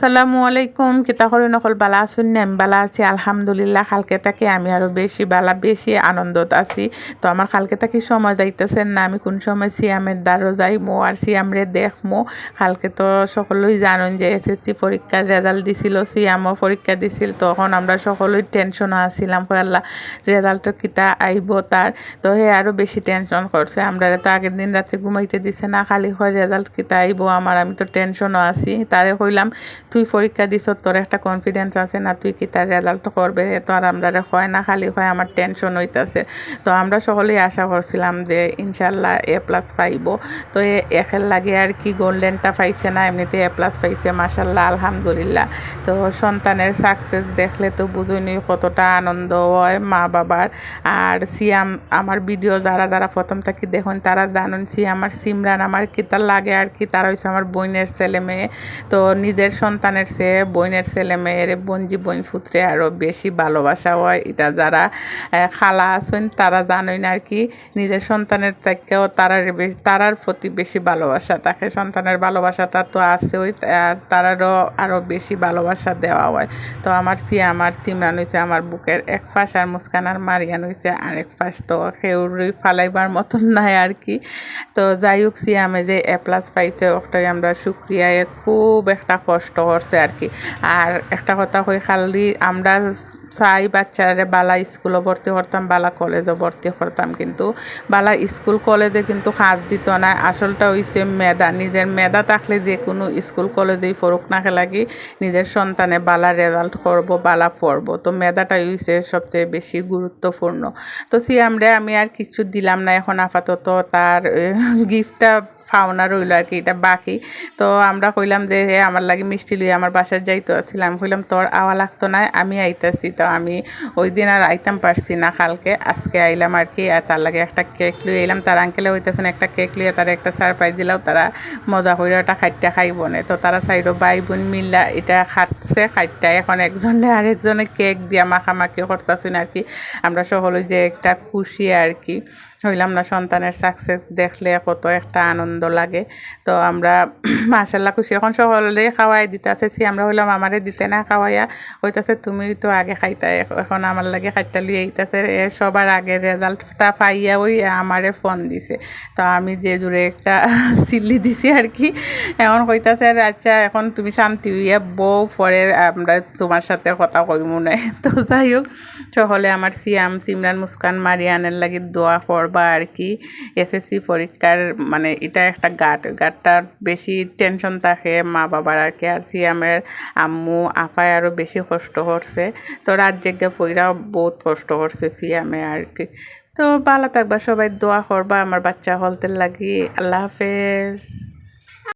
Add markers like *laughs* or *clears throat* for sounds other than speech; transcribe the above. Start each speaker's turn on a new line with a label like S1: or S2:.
S1: সালামু আলাইকুম। কিতা করে নকল বালা আছুন আমি বালা আছি, আলহামদুলিল্লাহ। খালকে থাকি আমি আরও বেশি বালা, বেশি আনন্দত আছি। তো আমার খালকে থাকি সময় যাইতেছেন না। আমি কোন সময় সিয়ামের দ্বারও যাইমো আর সিয়ামরে দেখমো। খালকে তো সকলেই জানেন যে এসএসসি পরীক্ষার রেজাল্ট দিছিল, সিয়ামও পরীক্ষা দিছিল। তখন আমরা সকলেই টেনশনও আছিলাম। আল্লাহ রেজাল্টটা কিতা আইব তার? তো হে আরও বেশি টেনশন করছে। আমরা তো আগের দিন রাত্রে ঘুমাইতে দিছে না। খালি হয় রেজাল্ট কিতা আইব আমার, আমি তো টেনশনও আছি। তারে কইলাম তুই পরীক্ষা দিছ, তোর একটা কনফিডেন্স আছে না, তুই কি তার রেজাল্ট করবে? তো আর আমরা হয় না, খালি হয় আমার টেনশন হইতাছে। তো আমরা সকলেই আশা করছিলাম যে ইনশাল্লাহ এ প্লাস পাইব। তো একের লাগে আর কি গোল্ডেনটা পাইছে না, এমনিতে এ প্লাস পাইছে মাসাল্লাহ আলহামদুলিল্লাহ। তো সন্তানের সাকসেস দেখলে তো বুঝুনি কতটা আনন্দ হয় মা বাবার আর সিয়াম, আমার ভিডিও যারা যারা প্রথম থাকি দেখুন, তারা জানুন সি আমার সিমরান আমার কিতার লাগে আর কি, তারা হচ্ছে আমার বোনের ছেলে মেয়ে। তো নিজের সন্তানের চেয়ে, বোনের ছেলে মেয়ের বঞ্জি বোন ফুত্রে আরও বেশি ভালোবাসা হয়। এটা যারা খালা আছেন, তারা জানেন আর কি, নিজের সন্তানের থেকেও তারার বেশি, তারার প্রতি বেশি ভালোবাসা থাকে। সন্তানের ভালোবাসাটা তো আছে ওই আর তারারও আরও বেশি ভালোবাসা দেওয়া হয়। তো আমার সি আমার সিমরান হয়েছে আমার বুকের এক পাশ আর মুস্কান, আর মারিয়ান হয়েছে আরেক পাশ তো কেউরই ফালাইবার মতন নাই আর কি। তো যাই হোক সিয়ামে যে এ প্লাস পাইছে, ওটাই আমরা শুক্রিয়ায় খুব একটা কষ্ট করছে আর কি। আর একটা কথা কই, খালি আমরা চাই বাচ্চারা বালা স্কুলও ভর্তি করতাম, বালা কলেজও ভর্তি করতাম, কিন্তু বালা স্কুল কলেজে কিন্তু হাত দিত না। আসলটা হইছে মেধা, নিজের মেধা থাকলে যে কোনো স্কুল কলেজেই পড়ুক না লাগি, নিজের সন্তানে বালা রেজাল্ট করব, বালা পড়ব। তো মেধাটাই হইছে সবচেয়ে বেশি গুরুত্বপূর্ণ। তো সি আমরা, আমি আর কিছু দিলাম না এখন আপাতত। তার গিফটটা পাওনা রইল আর কি, এটা বাকি। তো আমরা কইলাম যে আমার লাগে মিষ্টি লুই আমার বাসায় যাইতো আসছিলাম কইলাম, তোর আওয়া লাগতো না, আমি আইতাছি। তো আমি ওই দিন আর আইতাম পারছি না কালকে, আজকে আইলাম আর কি, আর তার লাগে একটা কেক লুই এলাম তার আঙ্কেলে হইতেছেন একটা কেক লুয়ে তারা একটা সারপ্রাইজ দিলাও, তারা মজা করে ওটা খাইটা খাইব না। তো তারা সাইডও বাই বোন মিল্লা এটা খাটছে, খাইটা, এখন একজনে আরেকজনে কেক দিয়া মাখামাখি করতেছেন আর কি। আমরা সকলে যে একটা খুশি আর কি। হইলাম না, সন্তানের সাকসেস দেখলে কত একটা আনন্দ লাগে। তো আমরা *clears throat* মাসাল্লাহ খুশি। এখন সকলে খাওয়াই দিতেছে। আমরা হইলাম, আমারে দিতে না খাওয়াইয়া হইতাছে, তুমি তো আগে খাইতা, এখন আমার লাগে খাইতা লিয়ে আইতাছে। সবার আগে রেজাল্টটা পাইয়া ওই আমারে ফোন দিছে। তো আমি যে জুড়ে একটা *laughs* সিল্লি দিছি আর কি এখন কইতাছে আচ্ছা এখন তুমি শান্তি হইয়া বউ, পরে আমরা তোমার সাথে কথা কই মনে *laughs* তো যাই হোক, সকলে আমার সিয়াম, সিমরান, মুস্কান, মারিয়ানের লাগে দোয়া কর করবা আর কি এসএসসি পরীক্ষার মানে এটা একটা গাট। গাটটার বেশি টেনশন থাকে মা বাবার আর কি আর সিয়ামের আম্মু আফায় আরও বেশি কষ্ট করছে। তো রাত জেগে পইরাও বহুত কষ্ট করছে সিয়ামে আর কি তো ভালো থাকবা, সবাই দোয়া করবা আমার বাচ্চা হলতে লাগি। আল্লাহ হাফেজ।